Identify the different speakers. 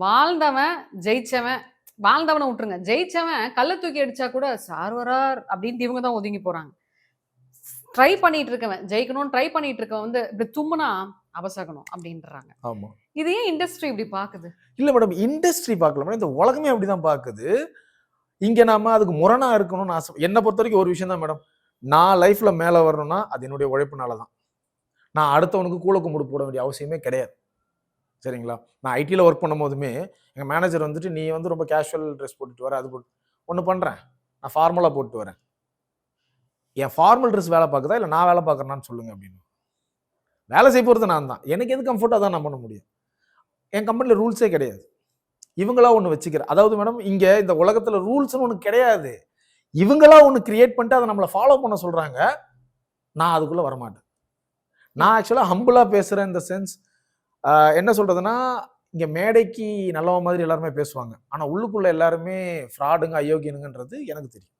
Speaker 1: வாழ்ந்தவன் ஜெயிச்சவன் வாழ்ந்தவனை விட்டுருங்க. ஜெயிச்சவன் கல்ல தூக்கி அடிச்சா கூட சார் வரார் அப்படின்ட்டு இவங்க தான் ஒதுங்கி போறாங்க. ட்ரை பண்ணிட்டு இருக்கவன் ஜெயிக்கணும்னு ட்ரை பண்ணிட்டு இருக்கவன் வந்து இப்படி தும்முனா அவசகணும் அப்படின்றாங்க.
Speaker 2: ஆமா.
Speaker 1: இது ஏன் இண்டஸ்ட்ரி இப்படி பாக்குது?
Speaker 2: இல்ல மேடம் இண்டஸ்ட்ரி பார்க்கல மேடம் இந்த உலகமே அப்படிதான் பாக்குது. இங்க நாம அதுக்கு முரணா இருக்கணும்னு ஆசை. என்னை பொறுத்த வரைக்கும் ஒரு விஷயம் தான் மேடம் நான் லைஃப்ல மேல வரணும்னா அது என்னுடைய உழைப்புனால தான் நான் அடுத்தவனுக்கு கூல கும்பிடு போட வேண்டிய அவசியமே கிடையாது. சரிங்களா? நான் ஐடியில் ஒர்க் பண்ணும் போதுமே எங்கள் மேனேஜர் வந்துட்டு நீ வந்து ரொம்ப கேஷுவல் ட்ரெஸ் போட்டுட்டு வர அது போட்டு ஒன்று பண்ணுறேன் நான் ஃபார்மலாக போட்டு வரேன். என் ஃபார்மல் ட்ரெஸ் வேலை பார்க்குதா? இல்லை நான் வேலை பார்க்குறேன்னு சொல்லுங்கள் அப்படின்னு. வேலை செய்ய போகிறது நான் தான். எனக்கு எது கம்ஃபர்ட்டாக தான் நான் பண்ண முடியும். என் கம்பெனியில் ரூல்ஸே கிடையாது. இவங்களா ஒன்று வச்சுக்கிறேன் அதாவது மேடம் இங்கே இந்த உலகத்தில் ரூல்ஸ்னு ஒன்று கிடையாது. இவங்களா ஒன்று கிரியேட் பண்ணிட்டு அதை நம்மளை ஃபாலோ பண்ண சொல்கிறாங்க நான் அதுக்குள்ளே வரமாட்டேன். நான் ஆக்சுவலாக ஹம்புலாக பேசுகிறேன் இந்த சென்ஸ் என்ன சொல்கிறதுனா இங்கே மேடைக்கு நல்லவ மாதிரி எல்லாருமே பேசுவாங்க. ஆனால் உள்ளுக்குள்ளே எல்லாருமே ஃப்ராடுங்க அயோக்கியனுங்கன்றது எனக்கு தெரியும்.